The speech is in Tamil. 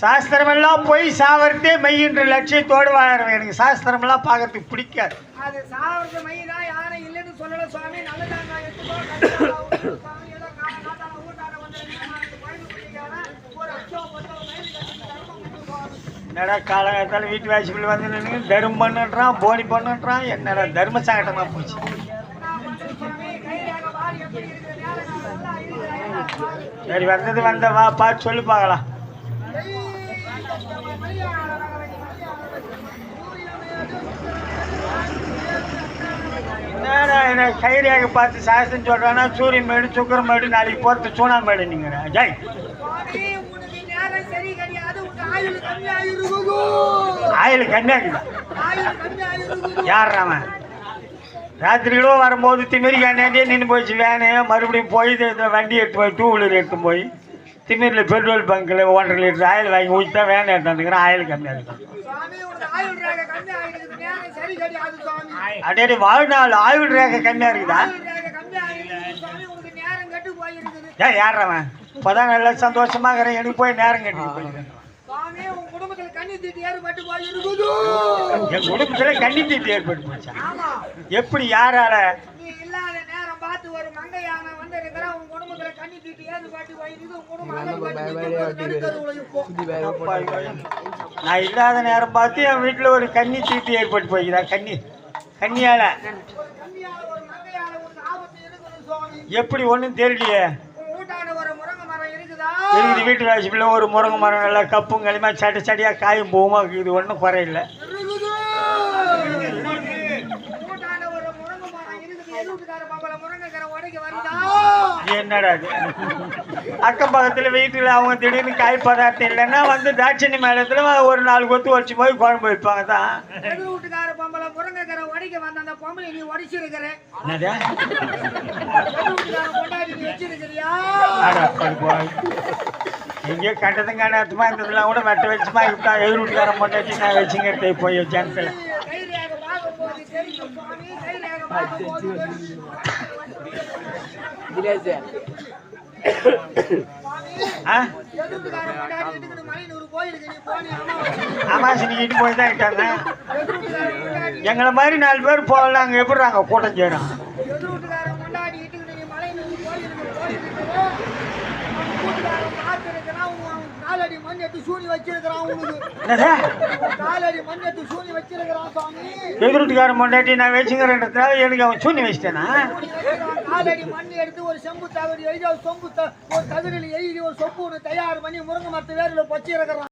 சாஸ்திரமெல்லாம் போய் சாவரத்தே மெய்யின்ற லட்சியத்தோடு வாழறவன் எனக்கு சாஸ்திரமெல்லாம் பார்க்கறதுக்கு பிடிக்காது. அது சாவரத்து மையனா யாரும் இல்லைன்னு சொல்லல சுவாமி. என்னடா காலகாலத்தால் வீட்டு வாசிப்பில் வந்து நின்று தர்மம் பண்ணுன்றான் போனி பண்ணுன்றான் என்னடா தர்ம சங்கடமாக போச்சு. சரி வந்தது வந்த வா பார்த்து சொல்லி பார்க்கலாம். என்ன கைரேகை பார்த்து சாஸ்திரம் சொல்கிறான்னா சூரியன் மேடு சுக்கரம் மேடு நாளைக்கு போகிறது சூனா மேடு நீங்கள் ஜெய். ஆயில் கம்மியாக்குதா யார் அவன்? ராத்திரிகளோ வரும்போது திமிரி கண்ணாண்டியே நின்று போச்சு. வேனு மறுபடியும் போய் வண்டி எடுத்து போய் டூ வீலர் எடுத்து போய். திமிரில் பெட்ரோல் பங்க்கில் ஒன்றரை லிட்டர் ஆயில் வாங்கி ஊற்றி தான் வேன் எடுத்து வந்துக்கிறேன் ஆயில் கம்மியாக இருக்கும் அடே வாழ்நாள் ஆயுள் ரேகை கம்மியாக இருக்குதா ஏன் அவன் இப்போதான் நல்லா சந்தோஷமா இருக்கிறேன். எனக்கு போய் நேரம் கட்டி போயிருக்கேன் என் குடும்பத்தில் கண்ணி தீட்டு ஏற்பட்டு போச்சா. எப்படி யாரால பார்த்து ஒரு மங்கையான வந்து இருக்கிற உன் குடும்பத்துல கண்ணி தீட்டு உன் குடும்பம் இப்போ அப்பா, ஐயோ. நான் இல்லாத நேரம் பார்த்து என் வீட்டில் ஒரு கன்னி தீட்டு ஏற்பட்டு கன்னியால ஒரு கண்ணியால. எப்படி ஒன்றும் தெரியலையே. உன் வீட்டான ஒரு முருங்கை மரம் இருக்குதா வீட்டு வாசிப்பில் ஒரு முருங்கை மரம் நல்லா கப்பும் களிமா சட்டை சட்டியாக காயும் பூமா இது ஒன்றும் குறையில்லை இருக்குது வீட்டான ஒரு முருங்கை மரம் இருக்குது எதிர்ப்புக்கார பாப்பல முருங்கைக்கரை உடைக்க வருதா இது என்னடா அக்கம் பக்கத்தில் வீட்டில் அவங்க திடீர்னு காய் பதார்த்தம் இல்லைன்னா வந்து தாட்சணி மேடத்தில் ஒரு நாலு கொத்து வச்சு போய் குழம்பு வைப்பாங்க தான். வீட்டுக்கார பொம்பளை முருங்கைக்கரை உடைக்க வந்த அந்த பொம்பளை நீ வச்சிருக்கிறியா எங்கேயோ கண்டதும் காணாத்துமா இருந்ததுலாம் கூட வெட்ட வச்சுமா இப்போ எதிர் வீட்டுக்காரன் போட்டாச்சு நான் வச்சுங்கிறத போய் ஜனத்தில் பார்க்கும்போது தெரியும் ஆ கொண்டாடி அம்மா போய் தான் இருக்காங்க எங்களை மாதிரி நாலு பேர் போகலாம் அங்கே எப்படி நாங்கள் கூட்டம் செய்கிறோம் காலடி மண் எடுத்து சூனி வச்சிருக்கிறான் உனக்கு காலடி மண் எடுத்து சூனி வச்சிருக்கிறான் சுவாமி. எதிர் வீட்டுக்காரன் பொண்டாட்டி நான் வச்சுங்கிறன்றதுனால எனக்கு அவன் சூனி வச்சிட்டேனா. காலடி மண் எடுத்து ஒரு செம்பு தவறு எழுதி ஒரு சொம்பு த- ஒரு தகுதியில் எழுதி ஒரு சொம்பு ஒன்று தயார் பண்ணி முருங்கை மரத்து வேரில் வச்சிருக்கிறான்